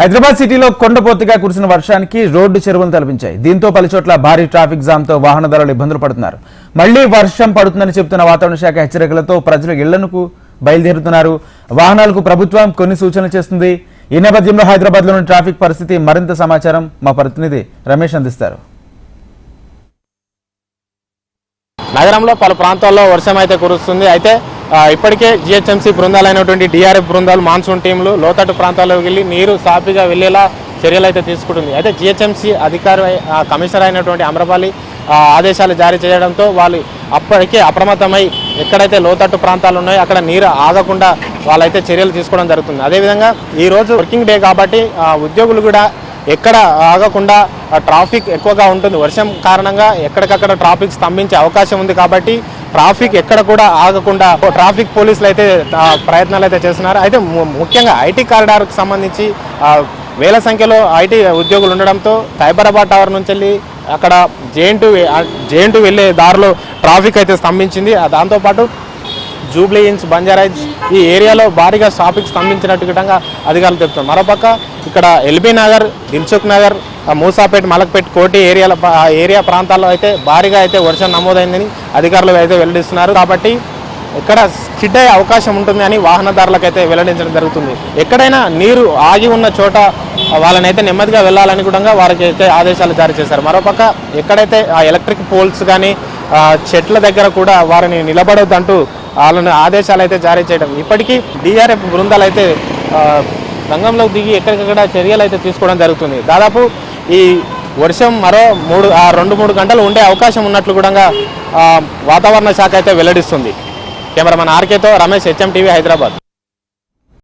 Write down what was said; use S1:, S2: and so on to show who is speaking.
S1: హైదరాబాద్ సిటీలో కొండపోతుగా కురిసిన వర్షానికి రోడ్డు చెరువులు తలపించాయి. దీంతో పలుచోట్ల భారీ ట్రాఫిక్ జామ్తో వాహనదారులు ఇబ్బందులు పడుతున్నారు. మళ్ళీ వర్షం పడుతుందని చెబుతున్న వాతావరణ శాఖ హెచ్చరికలతో ప్రజలు ఇళ్ళకు బయలుదేరుతున్నారు. వాహనాలకు ప్రభుత్వం కొన్ని సూచనలు చేస్తుంది. ఈ నేపథ్యంలో హైదరాబాద్లోని ట్రాఫిక్ పరిస్థితి మరింత సమాచారం మా ప్రతినిధి రమేష్ అందిస్తారు.
S2: నగరంలో పలు ప్రాంతాల్లో వర్షం అయితే కురుస్తుంది. అయితే ఇప్పటికే జిహెచ్ఎంసీ బృందాలైనటువంటి డిఆర్ఎఫ్ బృందాలు మాన్సూన్ టీంలు లోతట్టు ప్రాంతాల్లోకి వెళ్ళి నీరు సాఫీగా వెళ్ళేలా చర్యలు అయితే తీసుకుంటుంది. అయితే జిహెచ్ఎంసీ అధికారి కమిషనర్ అయినటువంటి అమ్రపాలి ఆదేశాలు జారీ చేయడంతో వాళ్ళు అప్పటికే అప్రమత్తమై ఎక్కడైతే లోతట్టు ప్రాంతాలు ఉన్నాయో అక్కడ నీరు ఆగకుండా వాళ్ళైతే చర్యలు తీసుకోవడం జరుగుతుంది. అదేవిధంగా ఈరోజు వర్కింగ్ డే కాబట్టి ఉద్యోగులు కూడా ఎక్కడ ఆగకుండా ట్రాఫిక్ ఎక్కువగా ఉంటుంది. వర్షం కారణంగా ఎక్కడికక్కడ ట్రాఫిక్ స్తంభించే అవకాశం ఉంది కాబట్టి ట్రాఫిక్ ఎక్కడ కూడా ఆగకుండా ట్రాఫిక్ పోలీసులు అయితే ప్రయత్నాలు అయితే చేస్తున్నారు. అయితే ముఖ్యంగా ఐటీ కారిడార్కి సంబంధించి వేల సంఖ్యలో ఐటీ ఉద్యోగులు ఉండడంతో సైబరాబాద్ టవర్ నుంచి వెళ్ళి అక్కడ జేఎన్టు టు వెళ్ళే దారిలో ట్రాఫిక్ అయితే స్తంభించింది. దాంతోపాటు జూబ్లీ హిల్స్ బంజారాజ్ ఈ ఏరియాలో భారీగా ట్రాఫిక్ స్తంభించినట్టు విధంగా అధికారులు చెప్తున్నారు. మరోపక్క ఇక్కడ ఎల్బీ నగర్ దిల్సుఖ్ నగర్ మూసాపేట్ మలక్పేట కోటి ఏరియాల ఆ ఏరియా ప్రాంతాల్లో అయితే భారీగా అయితే వర్షం నమోదైందని అధికారులు అయితే వెల్లడిస్తున్నారు. కాబట్టి ఇక్కడ స్కిడ్ అయ్యే అవకాశం ఉంటుంది అని వాహనదారులకు అయితే వెల్లడించడం జరుగుతుంది. ఎక్కడైనా నీరు ఆగి ఉన్న చోట వాళ్ళని అయితే నెమ్మదిగా వెళ్ళాలని కూడా వారికి అయితే ఆదేశాలు జారీ చేశారు. మరోపక్క ఎక్కడైతే ఆ ఎలక్ట్రిక్ పోల్స్ కానీ చెట్ల దగ్గర కూడా వారిని నిలబడొద్దంటూ వాళ్ళని ఆదేశాలు అయితే జారీ చేయడం. ఇప్పటికీ డిఆర్ఎఫ్ బృందాలు అయితే రంగంలోకి దిగి ఎక్కడికక్కడ చర్యలు అయితే తీసుకోవడం జరుగుతుంది. దాదాపు ఈ వర్షం మరో మూడు ఆ, రెండు మూడు గంటలు ఉండే అవకాశం ఉన్నట్లు కూడా వాతావరణ శాఖ అయితే వెల్లడిస్తుంది. కెమెరామన్ ఆర్కేతో రమేష్ హెచ్ఎం టీవీ హైదరాబాద్.